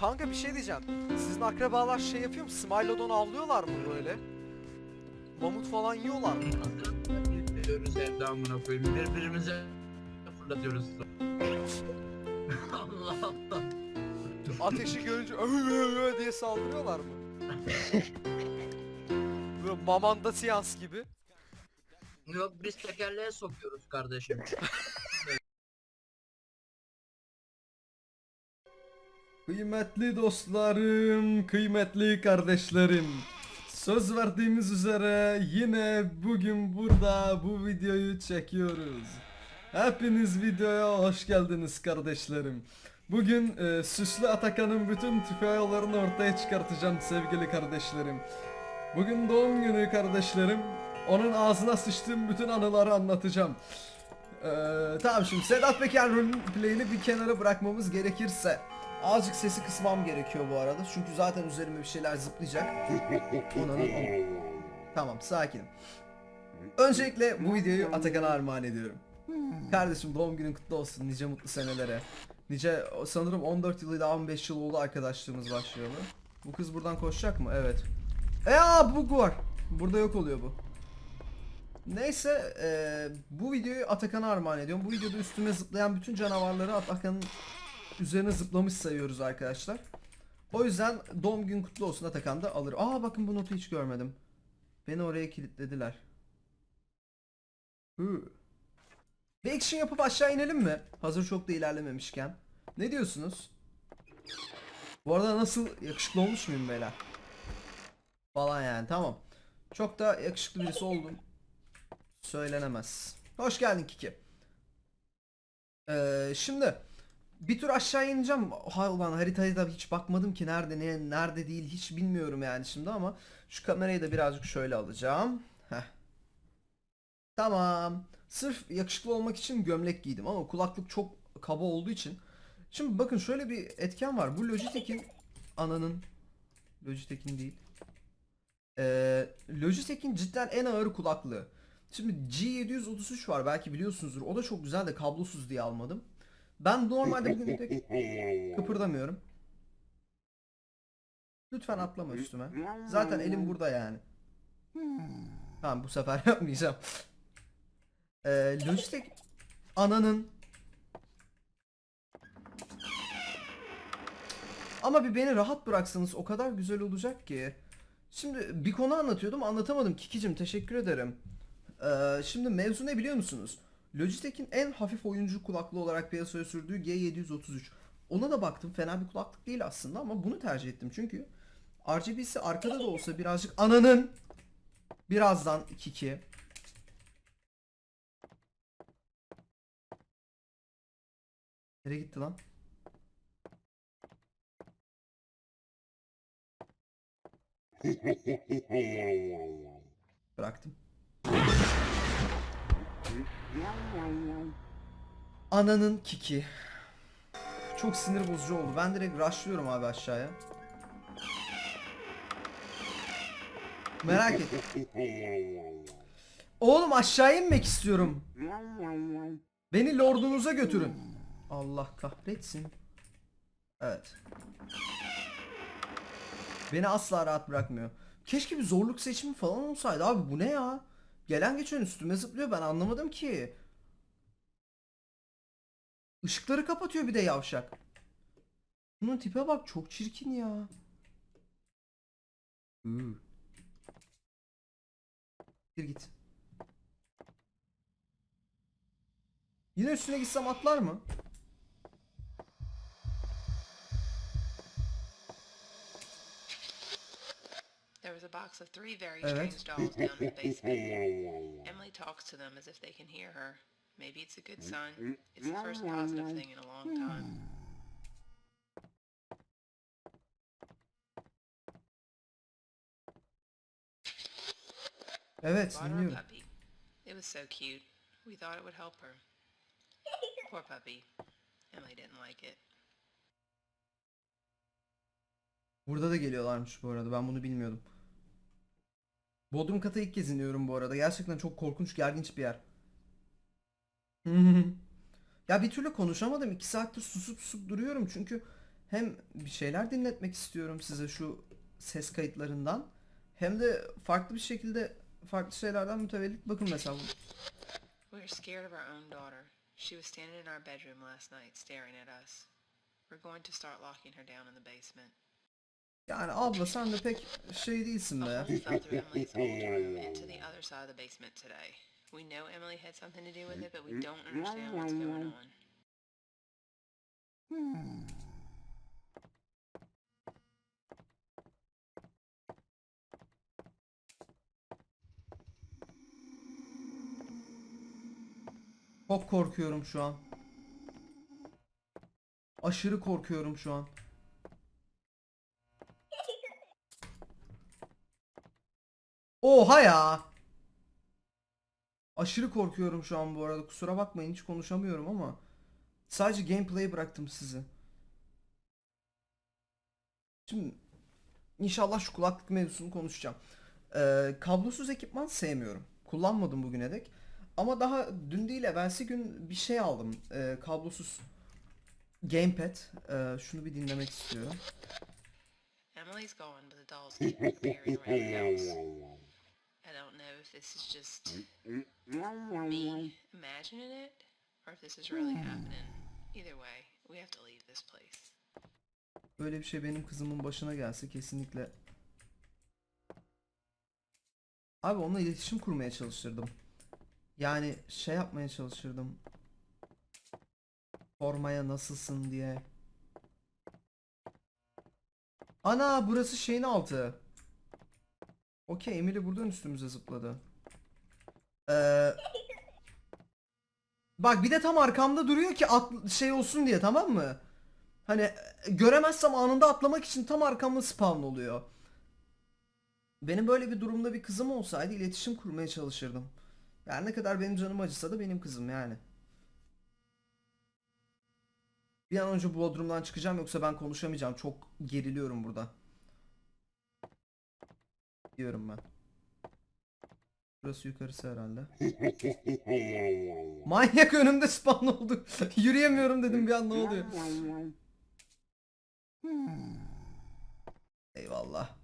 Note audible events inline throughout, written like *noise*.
Kanka bir şey diyeceğim. Sizin akrabalar şey yapıyor mu? Smilodon avlıyorlar mı böyle? Mamut falan yiyorlar mı? Diyoruz evde amına koyayım. Birbirimize fırlatıyoruz. Allah *laughs* Allah. Ateşi görünce "Öö" *laughs* diye saldırıyorlar mı? *laughs* Böyle mamanda siyans gibi. Yok biz tekerleğe sokuyoruz kardeşim. Kıymetli dostlarım, kıymetli kardeşlerim. Söz verdiğimiz üzere yine bugün burada bu videoyu çekiyoruz. Hepiniz videoya hoş geldiniz kardeşlerim. Bugün e, Süslü Atakan'ın bütün tüfeğalarını ortaya çıkartacağım sevgili kardeşlerim. Bugün doğum günü kardeşlerim. Onun ağzına sıçtığım bütün anıları anlatacağım. Ee, tamam şimdi Sedat Peker roleplay'ini bir kenara bırakmamız gerekirse Azıcık sesi kısmam gerekiyor bu arada. Çünkü zaten üzerime bir şeyler zıplayacak. *laughs* Onanın. Tamam sakinim. Öncelikle bu videoyu Atakan'a armağan ediyorum. Kardeşim doğum günün kutlu olsun nice mutlu senelere. Nice sanırım 14 yıl ya 15 yıl oldu arkadaşlığımız başlayalı. Bu kız buradan koşacak mı? Evet. E aa bug var. Burada yok oluyor bu. Neyse eee, bu videoyu Atakan'a armağan ediyorum. Bu videoda üstüme zıplayan bütün canavarları Atakan'ın üzerine zıplamış sayıyoruz arkadaşlar. O yüzden doğum gün kutlu olsun Atakan da alır. Aa bakın bu notu hiç görmedim. Beni oraya kilitlediler. Hı. Bir action yapıp aşağı inelim mi? Hazır çok da ilerlememişken. Ne diyorsunuz? Bu arada nasıl yakışıklı olmuş muyum beyler? Falan yani tamam. Çok da yakışıklı birisi oldum. Söylenemez. Hoş geldin Kiki. Ee, şimdi bir tur aşağı ineceğim. Ha ulan haritaya da hiç bakmadım ki nerede ne nerede değil hiç bilmiyorum yani şimdi ama şu kamerayı da birazcık şöyle alacağım. Heh. Tamam. Sırf yakışıklı olmak için gömlek giydim ama kulaklık çok kaba olduğu için. Şimdi bakın şöyle bir etken var. Bu Logitech'in ananın Logitech'in değil. Ee, Logitech'in cidden en ağır kulaklığı. Şimdi G733 var belki biliyorsunuzdur. O da çok güzel de kablosuz diye almadım. Ben normalde bugün pek *laughs* kıpırdamıyorum. Lütfen atlama üstüme. Zaten elim burada yani. Tamam bu sefer *laughs* yapmayacağım. Ee, Logitech ananın Ama bir beni rahat bıraksanız o kadar güzel olacak ki. Şimdi bir konu anlatıyordum anlatamadım Kikicim teşekkür ederim. Ee, şimdi mevzu ne biliyor musunuz? Logitech'in en hafif oyuncu kulaklığı olarak piyasaya sürdüğü G733. Ona da baktım fena bir kulaklık değil aslında ama bunu tercih ettim çünkü RGB'si arkada da olsa birazcık ananın birazdan 2 Nereye gitti lan? *laughs* Bıraktım. Ananın kiki. Çok sinir bozucu oldu. Ben direkt rushlıyorum abi aşağıya. Merak ettim. Oğlum aşağı inmek istiyorum. Beni lordunuza götürün. Allah kahretsin. Evet. Beni asla rahat bırakmıyor. Keşke bir zorluk seçimi falan olsaydı abi bu ne ya? Gelen geçen üstüme zıplıyor ben anlamadım ki. Işıkları kapatıyor bir de yavşak. Bunun tipe bak çok çirkin ya. Hı. Gir git. Yine üstüne gitsem atlar mı? There was a box of three very strange dolls down in the basement. Emily talks to them as if they can hear her. Maybe it's a good sign. It's the first positive thing in a long time. Evet Bought her a dinliyorum. puppy. It was so cute. We thought it would help her. Poor puppy. Emily didn't like it. Burada da geliyorlarmış bu arada. Ben bunu bilmiyordum. Bodrum kata ilk kez iniyorum bu arada. Gerçekten çok korkunç, gerginç bir yer. ya bir türlü konuşamadım. 2 saattir susup susup duruyorum çünkü hem bir şeyler dinletmek istiyorum size şu ses kayıtlarından. Hem de farklı bir şekilde farklı şeylerden mütevellit bakın mesela bu. We are scared of our own daughter. She was standing in our bedroom last night staring at us. We're going to start locking her down in the basement. Yani abla sen de pek şey değilsin be. hole fell through Emily's old room into the other side of the basement today. We know Emily had something to do with it, but we don't understand what's going on. Çok korkuyorum şu an. Aşırı korkuyorum şu an. Oha ya. Aşırı korkuyorum şu an bu arada. Kusura bakmayın hiç konuşamıyorum ama sadece gameplay bıraktım sizi. Şimdi inşallah şu kulaklık mevzusunu konuşacağım. Ee, kablosuz ekipman sevmiyorum. Kullanmadım bugüne dek. Ama daha dün değil evvelsi gün bir şey aldım. Ee, kablosuz gamepad. Ee, şunu bir dinlemek istiyorum. Emily's gone, but the dolls *laughs* I don't know if this is just me imagining it, or if this is really happening. Either way, we have to leave this place. Böyle bir şey benim kızımın başına gelse kesinlikle. Abi onunla iletişim kurmaya çalışırdım. Yani şey yapmaya çalışırdım. Sormaya nasılsın diye. Ana burası şeyin altı. Okey Emily buradan üstümüze zıpladı. Ee, bak bir de tam arkamda duruyor ki at, şey olsun diye tamam mı? Hani e, göremezsem anında atlamak için tam arkamda spawn oluyor. Benim böyle bir durumda bir kızım olsaydı iletişim kurmaya çalışırdım. Yani ne kadar benim canım acısa da benim kızım yani. Bir an önce bu bodrumdan çıkacağım yoksa ben konuşamayacağım. Çok geriliyorum burada. Diyorum ben. Burası yukarısı herhalde. *laughs* Manyak önümde spawn oldu. *laughs* Yürüyemiyorum dedim bir an ne oluyor. Eyvallah.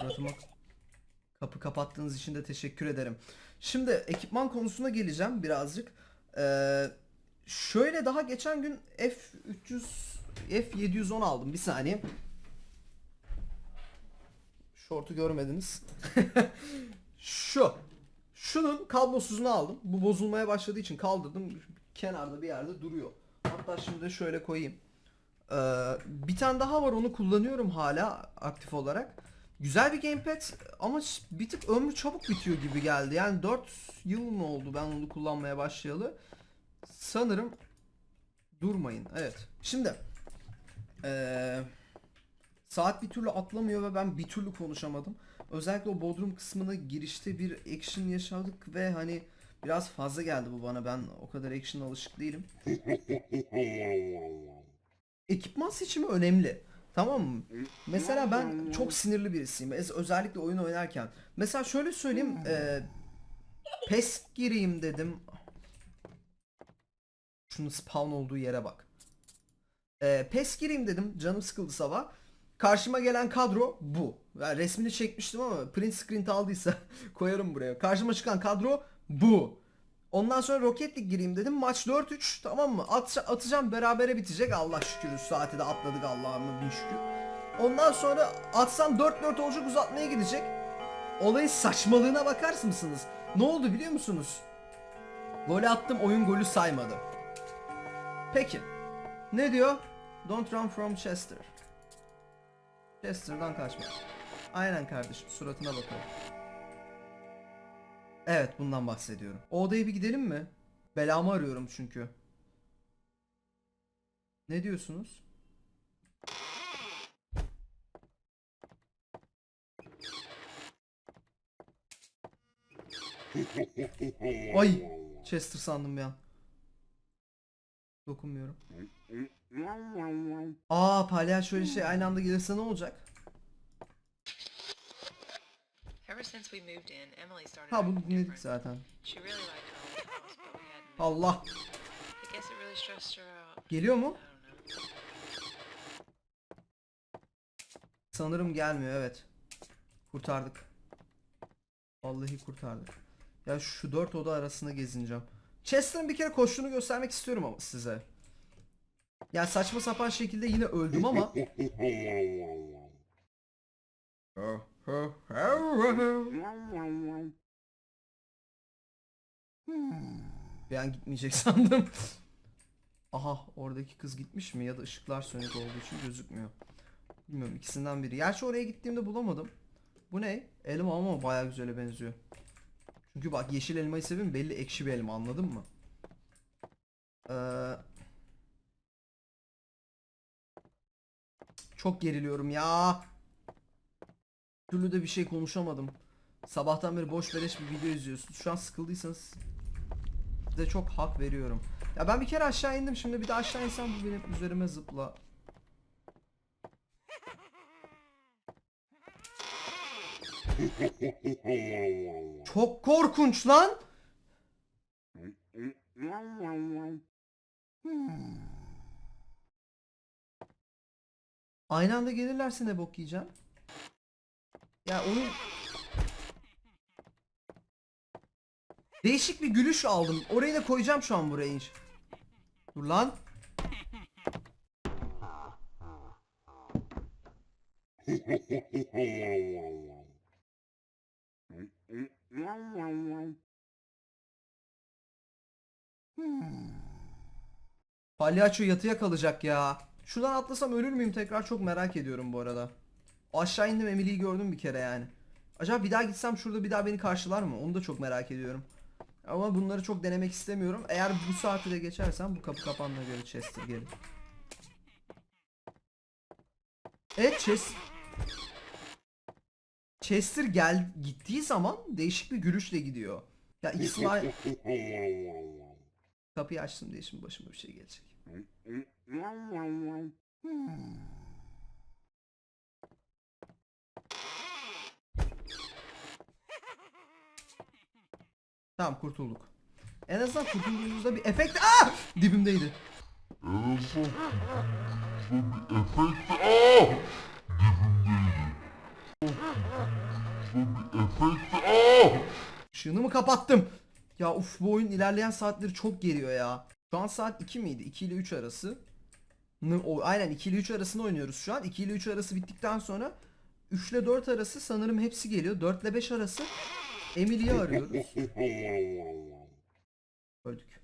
Suratıma kapı kapattığınız için de teşekkür ederim. Şimdi ekipman konusuna geleceğim birazcık. Ee, şöyle daha geçen gün F300 F710 aldım. Bir saniye. Şortu görmediniz. *laughs* Şu. Şunun kablosuzunu aldım. Bu bozulmaya başladığı için kaldırdım. Kenarda bir yerde duruyor. Hatta şimdi de şöyle koyayım. Ee, bir tane daha var onu kullanıyorum hala aktif olarak. Güzel bir gamepad ama bir tık ömrü çabuk bitiyor gibi geldi. Yani 4 yıl mı oldu ben onu kullanmaya başlayalı? Sanırım durmayın. Evet. Şimdi ee, saat bir türlü atlamıyor ve ben bir türlü konuşamadım. Özellikle o Bodrum kısmına girişte bir action yaşadık ve hani biraz fazla geldi bu bana. Ben o kadar action alışık değilim. Ekipman seçimi önemli. Tamam mı? Mesela ben çok sinirli birisiyim. Özellikle oyun oynarken. Mesela şöyle söyleyeyim. E, PES gireyim dedim. Şunun spawn olduğu yere bak. E, PES gireyim dedim. Canım sıkıldı sabah. Karşıma gelen kadro bu. Yani resmini çekmiştim ama print screen aldıysa *laughs* koyarım buraya. Karşıma çıkan kadro bu. Ondan sonra Rocket League gireyim dedim. Maç 4-3 tamam mı? At, atacağım berabere bitecek. Allah şükür saati de atladık Allah'ıma bin şükür. Ondan sonra atsam 4-4 olacak uzatmaya gidecek. Olayın saçmalığına bakar mısınız? Ne oldu biliyor musunuz? Gol attım oyun golü saymadı. Peki. Ne diyor? Don't run from Chester. Chester'dan kaçma. Aynen kardeşim suratına bakalım. Evet bundan bahsediyorum. O odaya bir gidelim mi? Belamı arıyorum çünkü. Ne diyorsunuz? *laughs* Ay! Chester sandım an. Dokunmuyorum. Aa palyaço şey aynı anda gelirse ne olacak? Ha bunu dinledik zaten. *laughs* Allah. Geliyor mu? Sanırım gelmiyor evet. Kurtardık. Vallahi kurtardık. Ya şu dört oda arasında gezineceğim. Chester'ın bir kere koştuğunu göstermek istiyorum ama size. Ya saçma sapan şekilde yine öldüm ama. Bir an gitmeyecek *laughs* sandım. Aha oradaki kız gitmiş mi ya da ışıklar sönük olduğu için gözükmüyor. Bilmiyorum ikisinden biri. Gerçi oraya gittiğimde bulamadım. Bu ne? Elma ama bayağı güzele benziyor. Çünkü bak yeşil elmayı seviyorum belli ekşi bir elma anladın mı? Ee, çok geriliyorum ya. Türlü de bir şey konuşamadım. Sabahtan beri boş beleş bir video izliyorsunuz. Şu an sıkıldıysanız size çok hak veriyorum. Ya ben bir kere aşağı indim şimdi bir de aşağı insem bu benim üzerime zıpla. Çok korkunç lan. Aynı anda gelirlerse ne bok yiyeceğim? Ya oyun... Değişik bir gülüş aldım. Orayı da koyacağım şu an buraya inş. Dur lan. Palyaço yatıya kalacak ya. Şuradan atlasam ölür müyüm tekrar çok merak ediyorum bu arada. Aşağı indim Emily'yi gördüm bir kere yani. Acaba bir daha gitsem şurada bir daha beni karşılar mı? Onu da çok merak ediyorum. Ama bunları çok denemek istemiyorum. Eğer bu saati de geçersem bu kapı kapandığına göre Chester gelir. Evet Chester. Chester gel gittiği zaman değişik bir gülüşle gidiyor. Ya ikisi. *laughs* Kapıyı açtım diye şimdi başıma bir şey gelecek. Tamam kurtulduk. En azından kurtulduğumuzda bir efekt... Aa! Dibimdeydi. Işığını mı kapattım? Ya uf bu oyun ilerleyen saatleri çok geriyor ya. Şu an saat 2 miydi? 2 ile 3 arası. O, aynen 2 ile 3 arasında oynuyoruz şu an. 2 ile 3 arası bittikten sonra 3 ile 4 arası sanırım hepsi geliyor. 4 ile 5 arası Emily'yi arıyoruz. *laughs* Öldük.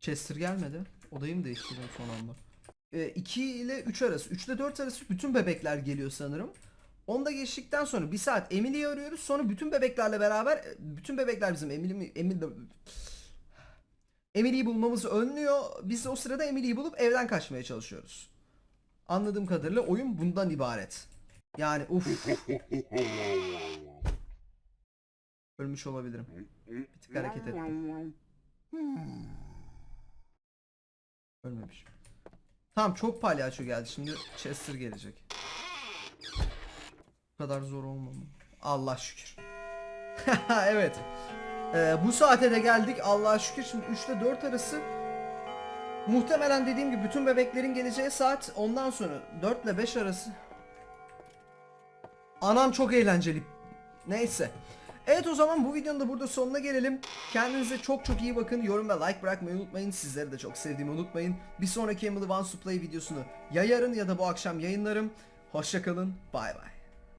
Chester gelmedi. Odayı mı değiştirdim son anda? 2 ile 3 arası. 3 ile 4 arası bütün bebekler geliyor sanırım. Onda geçtikten sonra bir saat Emily'yi arıyoruz. Sonra bütün bebeklerle beraber bütün bebekler bizim Emily mi Emily Emily'yi bulmamızı önlüyor. Biz o sırada Emily'yi bulup evden kaçmaya çalışıyoruz. Anladığım kadarıyla oyun bundan ibaret. Yani uf. *laughs* Ölmüş olabilirim. Bir tık hareket ettim. Ölmemişim. Tamam çok palyaço geldi. Şimdi Chester gelecek. Kadar zor olmamalı. Allah şükür. *laughs* evet. Ee, bu saate de geldik. Allah'a şükür. Şimdi 3 ile 4 arası muhtemelen dediğim gibi bütün bebeklerin geleceği saat ondan sonra 4 ile 5 arası. Anam çok eğlenceli. Neyse. Evet o zaman bu videonun da burada sonuna gelelim. Kendinize çok çok iyi bakın. Yorum ve like bırakmayı unutmayın. Sizleri de çok sevdiğimi unutmayın. Bir sonraki Emily to Play videosunu ya yarın ya da bu akşam yayınlarım. Hoşçakalın. Bay bay.